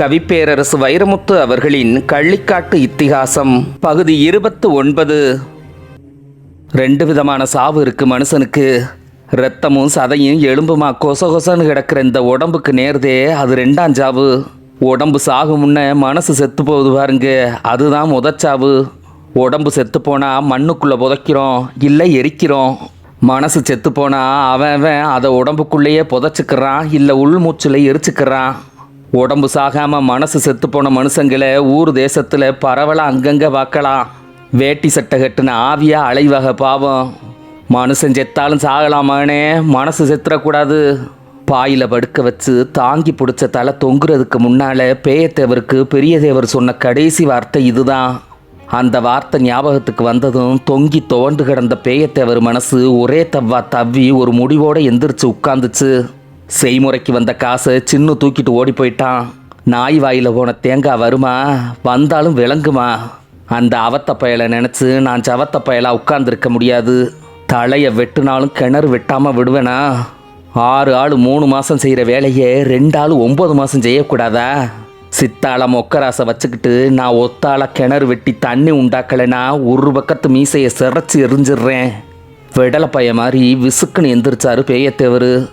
கவிப்பேரரசு வைரமுத்து அவர்களின் கள்ளிக்காட்டு இத்திகாசம் பகுதி இருபத்து ஒன்பது ரெண்டு விதமான சாவு இருக்கு மனுஷனுக்கு. ரத்தமும் சதையும் எலும்புமா கொச கொசன்னு கிடக்கிற இந்த உடம்புக்கு நேர்தே அது ரெண்டாம் சாவு. உடம்பு சாகு முன்ன மனசு செத்து போகுது பாருங்க அதுதான் முதச்சாவு உடம்பு செத்து போனா மண்ணுக்குள்ளே புதைக்கிறோம் இல்லை எரிக்கிறோம். மனசு செத்து போனா அவன் அவன் அதை உடம்புக்குள்ளேயே புதைச்சிக்கிறான் இல்லை உள்மூச்சில் எரிச்சுக்கிறான். உடம்பு சாகாம மனசு செத்து போன மனுஷங்களை ஊர் தேசத்துல பரவலாக அங்கங்க பார்க்கலாம் வேட்டி சட்டை கட்டுன ஆவியா அலைவக பாவம். மனுஷன் செத்தாலும் சாகலாமானே மனசு செத்துறக்கூடாது. பாயில படுக்க வச்சு தாங்கி பிடிச்ச தலை தொங்குறதுக்கு முன்னால பேயத்தேவருக்கு பெரிய தேவர் சொன்ன கடைசி வார்த்தை இதுதான். அந்த வார்த்தை ஞாபகத்துக்கு வந்ததும் தொங்கி துவண்டு கிடந்த பேயத்தேவர் மனசு ஒரே தவ்வா தவ்வி ஒரு முடிவோட எந்திரிச்சு உட்காந்துச்சு செய்முறைக்கு வந்த காசை சின்ன தூக்கிட்டு ஓடி போயிட்டான் நாய் வாயில போன தேங்காய் வருமா? வந்தாலும் விளங்குமா? அந்த அவத்த பயலை நினச்சி நான் சவத்த பயலா உட்கார்ந்துருக்க முடியாது. தலையை வெட்டுனாலும் கிணறு வெட்டாமல் விடுவேனா? ஆறு ஆள் மூணு மாதம் செய்கிற வேலையை ரெண்டு ஆள் ஒம்பது மாதம் செய்யக்கூடாதா? சித்தாள மொக்கராசை வச்சுக்கிட்டு நான் ஒத்தாள கிணறு வெட்டி தண்ணி உண்டாக்கலைன்னா ஒரு பக்கத்து மீசையை சிரைச்சி எரிஞ்சிடுறேன். விடலை பைய மாதிரி விசுக்குன்னு எந்திரிச்சாரு பேயத்தேவர்.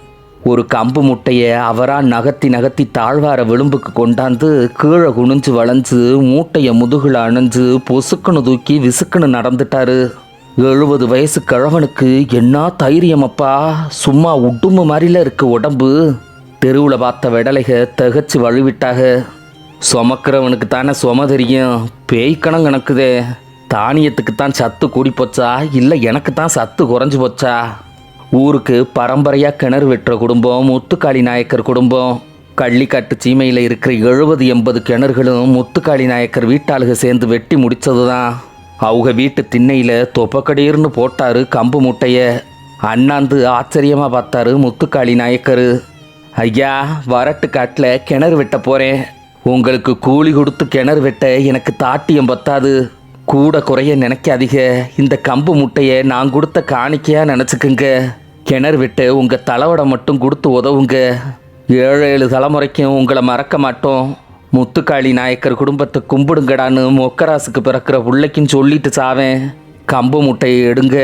ஒரு கம்பு முட்டையை அவரா நகர்த்தி நகர்த்தி தாழ்வார விளிம்புக்கு கொண்டாந்து கீழே குனிஞ்சு வளைஞ்சு மூட்டையை முதுகில் அணைஞ்சு பொசுக்குன்னு தூக்கி விசுக்குன்னு நடந்துட்டாரு. எழுபது வயசு கிழவனுக்கு என்ன தைரியம் அப்பா சும்மா உடும்பு மாதிரில இருக்கு உடம்பு. தெருவில் பார்த்த விடலைக தகச்சு வழுவிட்டாக. சுமக்கிறவனுக்கு தானே சும தெரியும். பேய்க்கணம் கணக்குதே. தானியத்துக்கு தான் சத்து கூடி போச்சா? இல்லை எனக்கு தான் சத்து குறைஞ்சு போச்சா? ஊருக்கு பரம்பரையாக கிணறு வெட்டுற குடும்பம் முத்துக்காளி நாயக்கர் குடும்பம். கள்ளிக்காட்டு சீமையில் இருக்கிற எழுபது எண்பது கிணறுகளும் முத்துக்காளி நாயக்கர் வீட்டாளுக சேர்ந்து வெட்டி முடித்தது தான் அவங்க வீட்டு திண்ணையில் தொப்பக்கடீர்னு போட்டாரு கம்பு முட்டையை. அண்ணாந்து ஆச்சரியமாக பார்த்தாரு முத்துக்காளி நாயக்கர். ஐயா வரட்டு காட்டில் கிணறு வெட்ட போகிறேன் உங்களுக்கு கூலி கொடுத்து கிணறு வெட்ட எனக்கு தாட்டியம் பத்தாது. கூட குறைய நினைக்காதீங்க. இந்த கம்பு முட்டையை நான் கொடுத்த காணிக்கையாக நினச்சிக்குங்க. கிணறு விட்டு உங்கள் தலைவடை மட்டும் கொடுத்து உதவுங்க. ஏழு ஏழு தலைமுறைக்கும் உங்களை மறக்க மாட்டோம். முத்துக்காளி நாயக்கர் குடும்பத்தை கும்பிடுங்கடான்னு மொக்கராசுக்கு பிறக்கிற பிள்ளைக்கும் சொல்லிட்டு சாவேன். கம்பு முட்டையை எடுங்க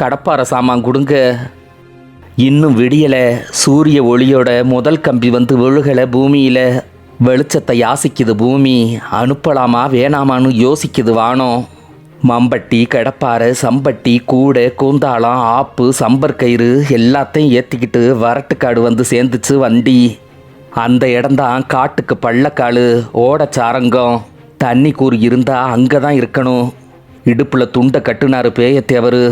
கடப்பார சாமான் கொடுங்க. இன்னும் விடியலை சூரிய ஒளியோட முதல் கம்பி வந்து விழுகலை பூமியில். வெளிச்சத்தை யாசிக்குது பூமி அனுப்பலாமா வேணாமான்னு யோசிக்குது வானம். மம்பட்டி கடப்பாறை சம்பட்டி கூடை கூந்தாளம் ஆப்பு சம்பற்கயிறு எல்லாத்தையும் ஏற்றிக்கிட்டு வரட்டுக்காடு வந்து சேர்ந்துச்சு வண்டி. அந்த இடம்தான் காட்டுக்கு பள்ளக்காடு ஓடச்சாரங்கம். தண்ணி கூறு இருந்தால் அங்கே தான் இருக்கணும். இடுப்பில் துண்டை கட்டுனாரு பேயத்தேவர்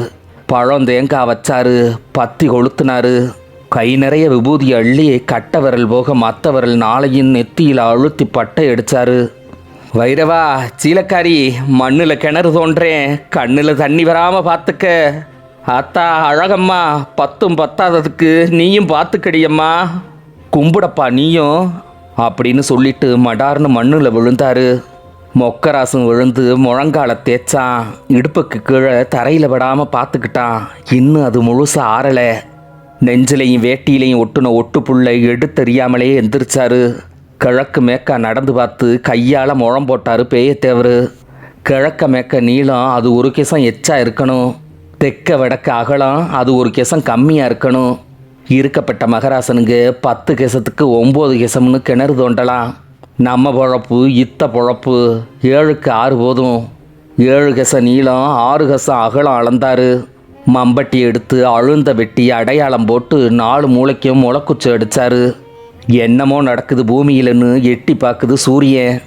பழம் தேங்காய் வச்சாரு பத்தி கொளுத்துனாரு. கை நிறைய விபூதி அள்ளி கட்ட விரல் போக மற்ற விரல் நாளையும் நெத்தியில் அழுத்தி பட்டை அடிச்சாரு. வைரவா சீலக்காரி மண்ணில் கிணறு தோன்றேன். கண்ணில் தண்ணி வராமல் பார்த்துக்க. அத்தா அழகம்மா பத்தும் பத்தாததுக்கு நீயும் பார்த்துக்கடியம்மா. கும்பிடப்பா நீயும். அப்படின்னு சொல்லிட்டு மடார்னு மண்ணில் விழுந்தாரு. மொக்கராசும் விழுந்து முழங்கால தேய்ச்சான். இடுப்புக்கு கீழே தரையில் விடாமல் பார்த்துக்கிட்டான். இன்னும் அது முழுசாக ஆறலை. நெஞ்சிலையும் வேட்டியிலையும் ஒட்டுன ஒட்டு புல்லை எடுத்தெறியாமலே எந்திரிச்சாரு. கிழக்கு மேக்க நடந்து பார்த்து கையால் முழம் போட்டார் பேயத்தேவர். கிழக்க மேக்க நீளம் அது ஒரு கிசம் எச்சா இருக்கணும். தெக்க வடக்க அகலம் அது ஒரு கிசம் கம்மியாக இருக்கணும். இருக்கப்பட்ட மகராசனுங்க பத்து கிசத்துக்கு ஒம்பது கிசம்னு கிணறு தோண்டலாம். நம்ம பொழப்பு இத்த பொழப்பு ஏழுக்கு ஆறு போதும். ஏழு கச நீளம் ஆறு கசம் அகலம் அளந்தாரு. மம்பட்டி எடுத்து அழுந்த வெட்டி அடையாளம் போட்டு நாலு மூளைக்கும் முளைக்குச்சி அடிச்சாரு. என்னமோ நடக்குது பூமியிலன்னு எட்டி பார்க்குது சூரியன்.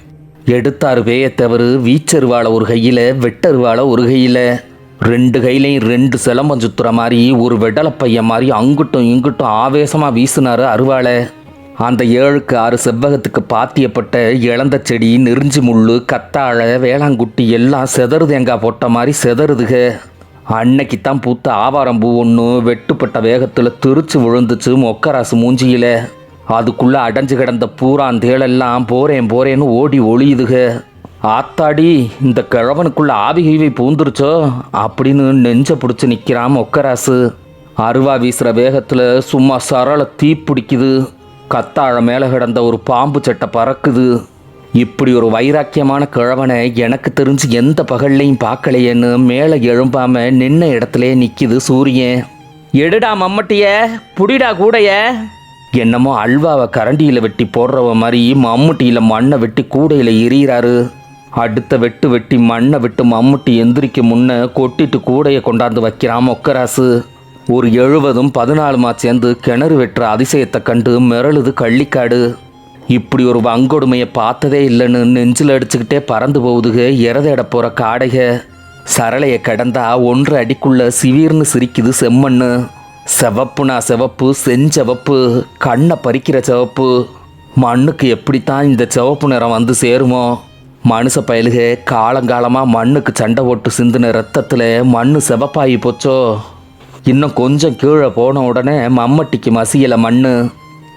எடுத்தாரு வேயத்தவர் வீச்சருவாளை ஒரு கையில் வெட்டருவாளை ஒரு கையில். ரெண்டு கையிலையும் ரெண்டு சிலம்பம் சுற்றுற மாதிரி ஒரு வெடலை பையன் மாதிரி அங்குட்டும் இங்கிட்டும் ஆவேசமாக வீசினார் அருவாளை. அந்த ஏழுக்கு ஆறு செவ்வகத்துக்கு பாத்தியப்பட்ட இழந்த செடி நெறிஞ்சி முள்ளு கத்தாழை வேளாங்குட்டி எல்லாம் செதறுது எங்கா போட்ட மாதிரி செதறுதுக. அன்னைக்கு தான் பூத்த ஆவாரம் பூ ஒன்று வெட்டுப்பட்ட வேகத்தில் திருச்சு விழுந்துச்சு மொக்கராசு மூஞ்சியில. அதுக்குள்ளே அடைஞ்சு கிடந்த பூராந்தேளெல்லாம் போறேன் போறேன்னு ஓடி ஒளியுதுக. ஆத்தாடி இந்த கிழவனுக்குள்ள ஆவி கீவி பூந்துருச்சோ? அப்படின்னு நெஞ்ச பிடிச்சி நிற்கிறான் ஒக்கராசு. அருவா வீசுகிற வேகத்தில் சும்மா சரள தீ பிடிக்குது. கத்தாழ மேலே கிடந்த ஒரு பாம்பு சட்டை பறக்குது. இப்படி ஒரு வைராக்கியமான கிழவனை எனக்கு தெரிஞ்சு எந்த பகல்லையும் பார்க்கலையேன்னு மேலே எழும்பாம நின்ன இடத்துல நிற்கிது சூரியன். எடுடா மம்மட்டிய புடிடா கூடைய. என்னமோ அல்வாவை கரண்டியில் வெட்டி போடுறவ மாதிரி மம்முட்டியில் மண்ணை வெட்டி கூடையில் எரியிறாரு அடுத்த வெட்டு வெட்டி மண்ணை விட்டு மம்முட்டி எந்திரிக்க முன்ன கொட்டிட்டு கூடையை கொண்டாந்து வைக்கிறான் மொக்கராசு. ஒரு எழுபதும் பதினாலுமா சேர்ந்து கிணறு வெட்டுற அதிசயத்தை கண்டு மிரளுது கள்ளிக்காடு. இப்படி ஒரு வங்கொடுமையை பார்த்ததே இல்லைன்னு நெஞ்சில் அடிச்சுக்கிட்டே பறந்து போகுதுக இறதேட போகிற காடைக. சரளையை கடந்தா ஒன்று அடிக்குள்ள சிவீர்னு சிரிக்குது செம்மண்ணு. செவப்புனா செவப்பு செஞ்சவப்பு கண்ணை பறிக்கிற சிவப்பு. மண்ணுக்கு எப்படித்தான் இந்த சிவப்பு நிறம் வந்து சேருமோ? மனுஷ பயலுக காலங்காலமாக மண்ணுக்கு சண்டை போட்டு சிந்தின ரத்தத்தில் மண் செவப்பாகி போச்சோ? இன்னும் கொஞ்சம் கீழே போன உடனே மம்மட்டிக்கு மசியல மண்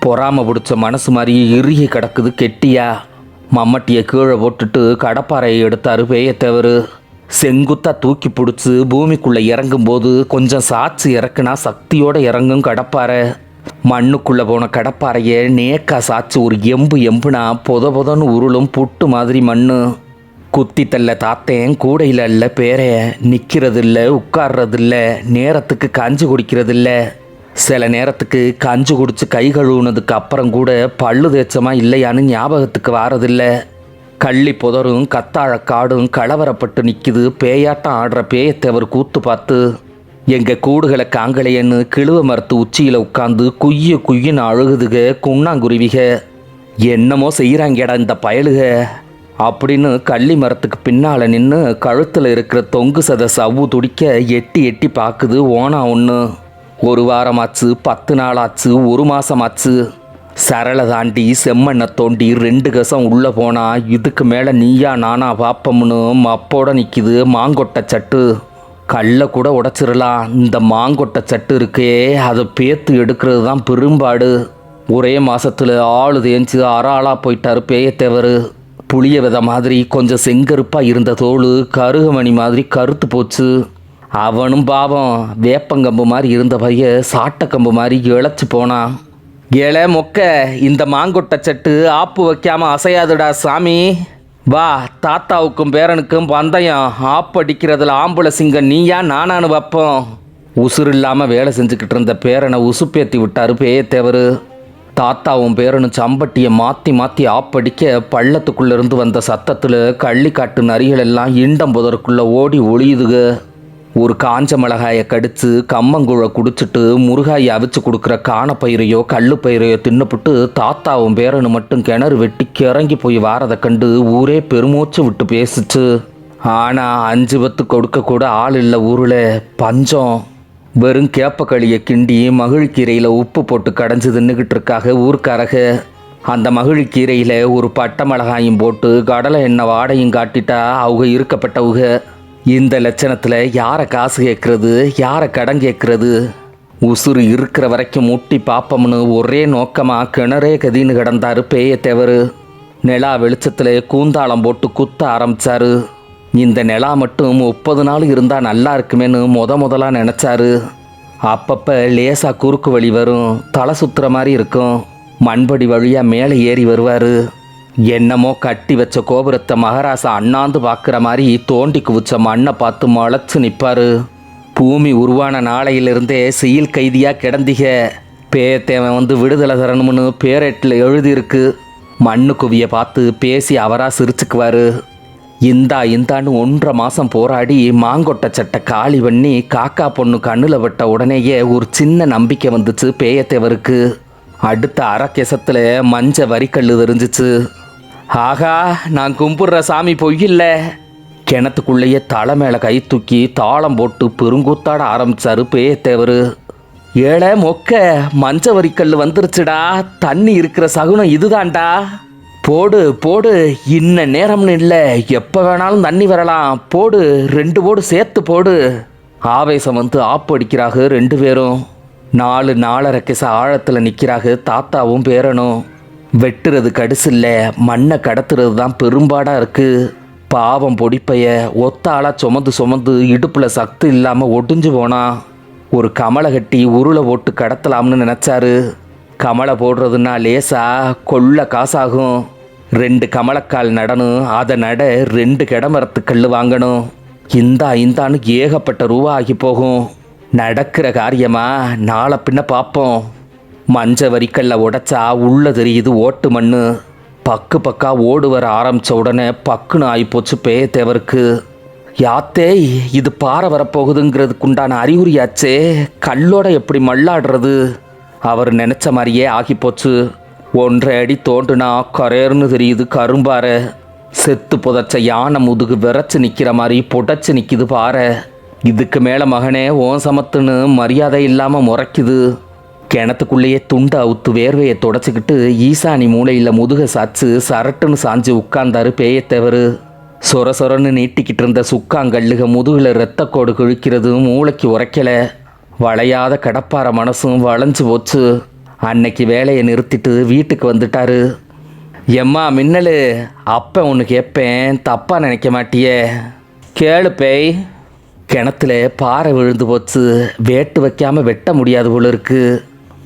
பொறாம பிடிச்ச மனசு மாதிரி இறுகி கிடக்குது கெட்டியா? மம்மட்டியை கீழே போட்டுட்டு கடப்பாறையை எடுத்தாரு பேயத்தேவர் செங்குத்தா தூக்கி பிடிச்சி பூமிக்குள்ளே இறங்கும்போது கொஞ்சம் சாச்சு இறக்குனா சக்தியோட இறங்கும் கடப்பாறை. மண்ணுக்குள்ளே போன கடப்பாறையை நேக்கா சாச்சு ஒரு எம்பு எம்புனா பொத பொதன்னு உருளும் புட்டு மாதிரி மண் குத்தி தள்ள தாத்தேன் கூடையில் அல்ல பேரே நிற்கிறது இல்லை நேரத்துக்கு கஞ்சி குடிக்கிறதில்ல. சில நேரத்துக்கு கஞ்சி குடிச்சு கை கழுவுனதுக்கு அப்புறம் கூட பல்லு தேச்சமாக இல்லையான்னு ஞாபகத்துக்கு வாரதில்லை. கள்ளி புதரும் கத்தாழ காடும் கலவரப்பட்டு நிற்குது பேயாட்டம் ஆடுற பேயத்தேவர் கூத்து பார்த்து எங்கள் கூடுகளை காங்களையன்னு கிழுவ மரத்து உச்சியில் உட்காந்து குய்ய குய்யின்னு அழுகுதுக குண்ணாங்குருவிக என்னமோ செய்கிறாங்கடா இந்த பயலுக. அப்படின்னு கள்ளி மரத்துக்கு பின்னால் நின்று கழுத்தில் இருக்கிற தொங்கு சத சவ்வு துடிக்க எட்டி எட்டி பார்க்குது ஓனா ஒன்று ஒரு வாரமாச்சு பத்து நாளாச்சு ஒரு மாதமாச்சு சரளை தாண்டி செம்மண்ணை தோண்டி ரெண்டு கசம் உள்ளே போனா இதுக்கு மேலே நீயா நானா பாப்பம்னு மப்போட நிற்கிது மாங்கொட்டை சட்டு. கல்லை கூட உடச்சிடலாம் இந்த மாங்கொட்டை சட்டு இருக்கே அதை பேத்து எடுக்கிறது தான் பெரும்பாடு. ஒரே மாதத்தில் ஆள் தேஞ்சு அறாளாக போயிட்டாரு பேயத்தேவர். புளிய வித மாதிரி கொஞ்சம் செங்கருப்பாக இருந்த தோல் கருகமணி மாதிரி கருத்து போச்சு. அவனும் பாவம் வேப்பங்கம்பு மாதிரி இருந்த பைய சாட்டக்கம்பு மாதிரி இழைச்சி போனான் ஏழை மொக்க இந்த மாங்கொட்டை சட்டு ஆப்பு வைக்காம அசையாதுடா சாமி. வா தாத்தாவுக்கும் பேரனுக்கும் பந்தயம். ஆப்பு அடிக்கிறதுல ஆம்பளை சிங்கம் நீயா நானானு வைப்போம். உசுறு இல்லாமல் வேலை செஞ்சுக்கிட்டு இருந்த பேரனை உசுப்பேத்தி விட்டாரு பேயத்தேவர். தாத்தாவும் பேரனும் சம்பட்டியை மாற்றி மாற்றி ஆப்படிக்க பள்ளத்துக்குள்ளேருந்து வந்த சத்தத்தில் கள்ளிக்காட்டு நரிகள் எல்லாம் இண்டம்புதருக்குள்ளே ஓடி ஒளியுதுக. ஒரு காஞ்ச மிளகாயை கடித்து கம்மங்குழ குடிச்சிட்டு முருகாயை அவிச்சு கொடுக்குற காணப்பயிரையோ கல்லுப்பயிரையோ தின்னுப்புட்டு தாத்தாவும் பேரனு மட்டும் கிணறு வெட்டி கிறங்கி போய் வாரதை கண்டு ஊரே பெருமூச்சு விட்டு பேசுச்சு. ஆனால் அஞ்சு பத்து கொடுக்க கூட ஆள் இல்லை ஊரில். பஞ்சம். வெறும் கேப்பக்களியை கிண்டி மகிழ்கீரையில் உப்பு போட்டு கடைஞ்சு தின்னுக்கிட்டு இருக்காக ஊர்க்காரக. அந்த மகிழ்கீரையில் ஒரு பட்டை மிளகாயும் போட்டு கடலை எண்ணெய் வாடையும் காட்டிட்டா அவங்க இருக்கப்பட்டவங்க இந்த லட்சணத்தில் யாரை காசு கேட்குறது யாரை கடன் கேட்குறது உசுறு இருக்கிற வரைக்கும் முட்டி பாப்பம்னு ஒரே நோக்கமாக கிணறே கதின்னு கிடந்தாரு தேவர். நிலா வெளிச்சத்தில் கூந்தாளம் போட்டு குத்த ஆரம்பிச்சாரு. இந்த நிலா மட்டும் முப்பது நாள் இருந்தால் நல்லா இருக்குமேன்னு முத முதலாக நினச்சாரு. அப்பப்போ லேசாக குறுக்கு வழி வரும் தலை சுற்றுற மாதிரி இருக்கும். மண்படி வழியாக மேலே ஏறி வருவார். என்னமோ கட்டி வச்ச கோபுரத்தை மகாராசா அண்ணாந்து பார்க்குற மாதிரி தோண்டி குவிச்ச மண்ணை பார்த்து முளைச்சு நிற்பாரு பூமி உருவான நாளையிலிருந்தே செயல் கைதியாக கிடந்திக. பேத்தேவன் வந்து விடுதலை தரணும்னு பேரேட்டில் எழுதியிருக்கு. மண்ணு குவியை பார்த்து பேசி அவராக சிரிச்சுக்குவாரு. இந்தா இந்தான்னு ஒன்றரை மாதம் போராடி மாங்கொட்டை சட்டை காலி பண்ணி காக்கா பொண்ணு கண்ணில் விட்ட உடனேயே ஒரு சின்ன நம்பிக்கை வந்துச்சு பேயத்தேவருக்கு. அடுத்த அரைக்கெசத்தில் மஞ்ச வரிக்கல் தெரிஞ்சிச்சு. ஆகா நான் கும்பிடுற சாமி பொய்யில்ல. கிணத்துக்குள்ளேயே தலை மேலே கை தூக்கி தாளம் போட்டு பெருங்கூத்தாட ஆரம்பிச்சாரு பேயத்தேவர். ஏழை மொக்க மஞ்ச வரிக்கல் வந்துருச்சுடா. தண்ணி இருக்கிற சகுனம் இதுதான்டா. போடு போடு இன்ன நேரம்னு இல்லை. எப்போ வேணாலும் தண்ணி வரலாம். போடு ரெண்டு போடு சேர்த்து போடு. ஆவேசம் வந்து ஆப்பு அடிக்கிறாக ரெண்டு பேரும். நாலு நாலரை கிச ஆழத்தில் நிற்கிறாக தாத்தாவும் பேரனும். வெட்டுறது கடுசு இல்லை மண்ணை கடத்துறது தான் பெரும்பாடாக இருக்குது பாவம் பொடிப்பைய ஒத்த ஆளாக சுமந்து சுமந்து இடுப்பில் சக்தி இல்லாமல் ஒடிஞ்சு போனான் ஒரு கமலை கட்டி உருளை போட்டு கடத்தலாம்னு நினச்சாரு. கமலை போடுறதுன்னா லேசா கொள்ள காசாகும். ரெண்டு கமலக்கால் நடணும் அதை நட ரெண்டு கிடமரத்து கல் வாங்கணும். இந்தா இந்தான்னு ஏகப்பட்ட ரூபா ஆகி போகும். நடக்கிற காரியமா நாளை பின்ன பார்ப்போம் மஞ்ச வரிக்கல்ல உடைச்சா உள்ள தெரியுது ஓட்டு மண்ணு. பக்கு பக்கா ஓடு வர ஆரம்பிச்ச உடனே பக்குன்னு ஆயிப்போச்சு பேத்தேவருக்கு யாத்தே இது பாறை வரப்போகுதுங்கிறதுக்குண்டான அறிகுறியாச்சே. கல்லோட எப்படி மல்லாடுறது? அவர் நினச்ச மாதிரியே ஆகிப்போச்சு. ஒன்றரை அடி தோண்டுனா கரேர்னு தெரியுது கரும்பாறை. செத்து புதைச்ச யானை முதுகு விரைச்சி நிற்கிற மாதிரி புடச்சி நிற்கிது பாறை. இதுக்கு மேலே மகனே ஓன் சமத்துன்னு மரியாதை இல்லாமல் முறைக்குது. கிணத்துக்குள்ளேயே துண்டை அவுத்து வேர்வையை தொடச்சிக்கிட்டு ஈசானி மூலையில் முதுக சாச்சு சரட்டுன்னு சாஞ்சு உட்கார்ந்தாரு பேயத்தேவர் சொர சொரன்னு நீட்டிக்கிட்டு இருந்த சுக்காங்கல்லுக முதுகில் ரத்தக்கோடு கிழிக்கிறது மூளைக்கு உரைக்கல. வளையாத கடப்பார மனசும் வளைஞ்சு போச்சு. அன்னைக்கு வேலையை நிறுத்திட்டு வீட்டுக்கு வந்துட்டாரு. எம்மா மின்னலு அப்ப ஒன்று கேட்பேன் தப்பாக நினைக்க மாட்டியே. கேளு பேய். கிணத்துல பாறை விழுந்து போச்சு. வேட்டு வைக்காமல் வெட்ட முடியாது போல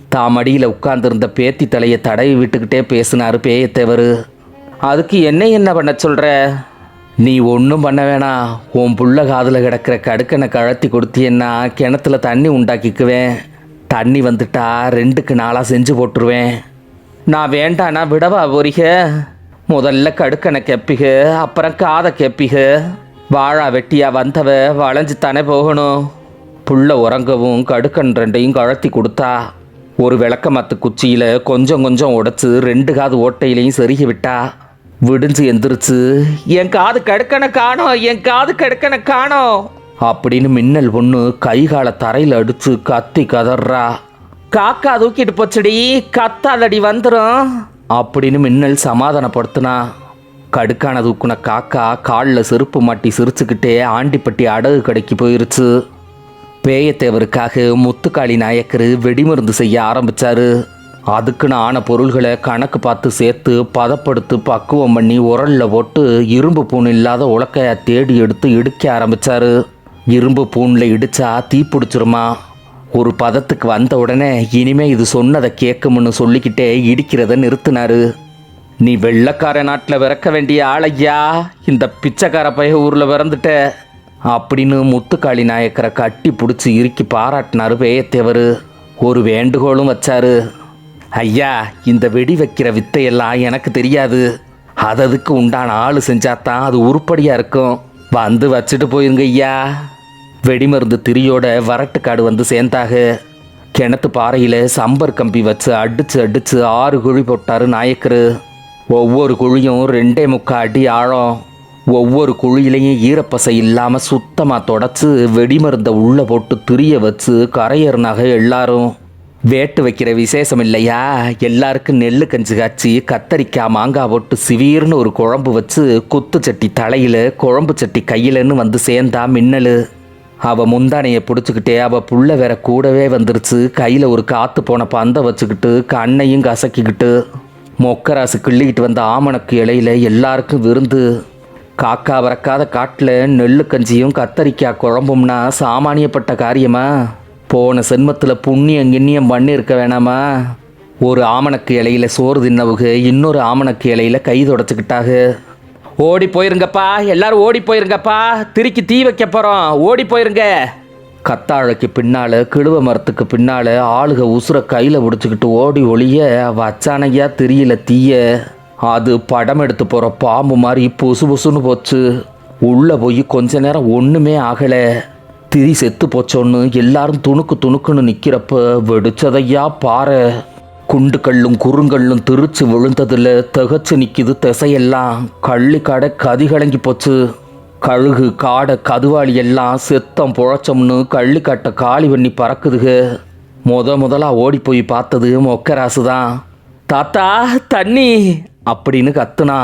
தாம் அடியில் உட்கார்ந்திருந்த பேத்தி தலையை தடவி விட்டுக்கிட்டே பேசினாரு பேயத்தேவர் அதுக்கு என்ன என்ன பண்ண சொல்கிற நீ ஒன்றும் பண்ண வேணாம் உன் புள்ள காதில் கிடக்கிற கடுக்கனை கழத்தி கொடுத்தியன்னா கிணத்துல தண்ணி உண்டாக்கிக்குவேன். தண்ணி வந்துட்டா ரெண்டுக்கு நாளாக செஞ்சு போட்டுருவேன். நான் வேண்டானா விடவா போறீக? முதல்ல கடுக்கனை கெப்பிக அப்புறம் காதை கெப்பிக. வாழா வெட்டியா வந்தவ வளைஞ்சு தானே போகணும். புள்ள உறங்கவும் கடுக்கன் ரெண்டையும் கழத்தி கொடுத்தா ஒரு விளக்கமத்து குச்சியில் கொஞ்சம் கொஞ்சம் உடச்சி ரெண்டு காது ஓட்டையிலையும் செருகி விட்டா விடிஞ்சு எந்திரிச்சு என் காது கடுக்கனை காணோம் என் காது கடுக்கனை காணோம் அப்படின்னு மின்னல் ஒன்று கை காலை தரையில் அடித்து கத்தி கதறா. காக்கா தூக்கிட்டு போச்சுடி கத்தாதடி வந்துடும் அப்படின்னு மின்னல் சமாதானப்படுத்தினா. கடுக்கான தூக்குன காக்கா காலில் செருப்பு மாட்டி சிரிச்சுக்கிட்டே ஆண்டிப்பட்டி அடகு கடைக்கு போயிருச்சு. பேயத்தேவருக்காக முத்துக்காளி நாயக்கர் வெடிமருந்து செய்ய ஆரம்பிச்சாரு. அதுக்குன்னு ஆன பொருள்களை கணக்கு பார்த்து சேர்த்து பதப்படுத்து பக்குவம் பண்ணி உரல்ல போட்டு இரும்பு பூண் இல்லாத உலக்கையை தேடி எடுத்து இடிக்க ஆரம்பிச்சாரு. இரும்பு பூனில் இடித்தா தீ பிடிச்சிருமா? ஒரு பதத்துக்கு வந்த உடனே இனிமே இது சொன்னதை கேட்கும்னு சொல்லிக்கிட்டே இடிக்கிறத நிறுத்தினாரு. நீ வெள்ளக்கார நாட்டில் பிறக்க வேண்டிய ஆளையா இந்த பிச்சைக்கார பைய ஊரில் பிறந்துட்ட. அப்படின்னு முத்துக்காளி நாயக்கரை கட்டி பிடிச்சி இறுக்கி பாராட்டினாரு பேயத்தேவர் ஒரு வேண்டுகோளும் வச்சாரு. ஐயா இந்த வெடி வைக்கிற வித்தையெல்லாம் எனக்கு தெரியாது. அததுக்கு உண்டான ஆள் செஞ்சாதான் அது உருப்படியாக இருக்கும். வந்து வச்சுட்டு போயிருங்க ஐயா. வெடிமருந்து திரியோட வரட்டுக்காடு வந்து சேர்ந்தாக. கிணத்து பாறையில் சம்பர் கம்பி வச்சு அடிச்சு அடித்து ஆறு குழி போட்டார் நாயக்கர். ஒவ்வொரு குழியும் ரெண்டே முக்கால் அடி ஆழம். ஒவ்வொரு குழியிலையும் ஈரப்பசை இல்லாமல் சுத்தமாக தொடச்சு வெடிமருந்தை உள்ளே போட்டு திரிய வச்சு கரையறினாக எல்லாரும். வேட்டு வைக்கிற விசேஷம் இல்லையா? எல்லாருக்கும் நெல்லு கஞ்சி காய்ச்சி கத்தரிக்காய் மாங்காய் போட்டு சிவீர்னு ஒரு குழம்பு வச்சு குத்து சட்டி தலையில் குழம்பு சட்டி கையிலன்னு வந்து சேர்ந்தா மின்னலு. அவ முந்தானையை பிடிச்சிக்கிட்டே அவள் புள்ள வேற கூடவே வந்துருச்சு. கையில் ஒரு காற்று போன பந்தை வச்சுக்கிட்டு கண்ணையும் கசக்கிக்கிட்டு. மொக்கராசு கிள்ளிக்கிட்டு வந்த ஆமணக்கு இலையில் எல்லாருக்கும் விருந்து. காக்கா வரக்காத காட்டில் நெல்லு கஞ்சியும் கத்தரிக்காய் குழம்பும்னா சாமானியப்பட்ட காரியமா? போன சென்மத்தில் புண்ணியம் கிண்ணியம் பண்ணியிருக்க வேணாமா? ஒரு ஆமணக்கு இலையில் சோறு தின்னவுக இன்னொரு ஆமணக்கு இலையில் கை தொடச்சிக்கிட்டாக. ஓடி போயிருங்கப்பா எல்லாரும் ஓடி போயிருங்கப்பா. திருக்கி தீ வைக்க போகிறோம் ஓடி போயிருங்க. கத்தாழைக்கு பின்னால் கிழுவ மரத்துக்கு பின்னால் ஆளுக உசுர கையில் பிடிச்சிக்கிட்டு ஓடி ஒளிய வச்சானையா தெரியல தீய. அது படம் எடுத்து போகிற பாம்பு மாதிரி பொசு பொசுன்னு போச்சு. உள்ளே போய் கொஞ்ச நேரம் ஒன்றுமே ஆகலை. திரி செத்து போச்சோன்னு எல்லாரும் துணுக்கு துணுக்குன்னு நிற்கிறப்ப வெடிச்சதையா பாறை குண்டு கல்லும் குறுங்கல்லும் திருச்சு விழுந்ததுல திகச்சு நிற்கிது திசையெல்லாம். கள்ளி கடை கதி கலங்கி போச்சு. கழுகு காடை கதுவாளி எல்லாம் செத்தம் புழைச்சோம்னு கள்ளிக்காட்டை காலி பண்ணி பறக்குதுக. முத முதலாக ஓடி போய் பார்த்தது மொக்கராசு தான் தாத்தா தண்ணி! அப்படின்னு கத்துனா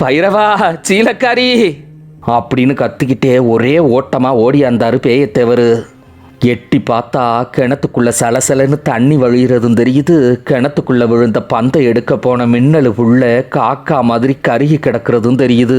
வைரவா சீலக்காரி அப்படின்னு கத்திக்கிட்டே ஒரே ஓட்டமா ஓடியாந்தாரு பேயத்தேவர். எட்டி பார்த்தா கிணத்துக்குள்ள சலசலன்னு தண்ணி வழிகிறதும் தெரியுது. கிணத்துக்குள்ள விழுந்த பந்தை எடுக்க போன மின்னலு உள்ள காக்கா மாதிரி கருகி கிடக்கிறதும் தெரியுது.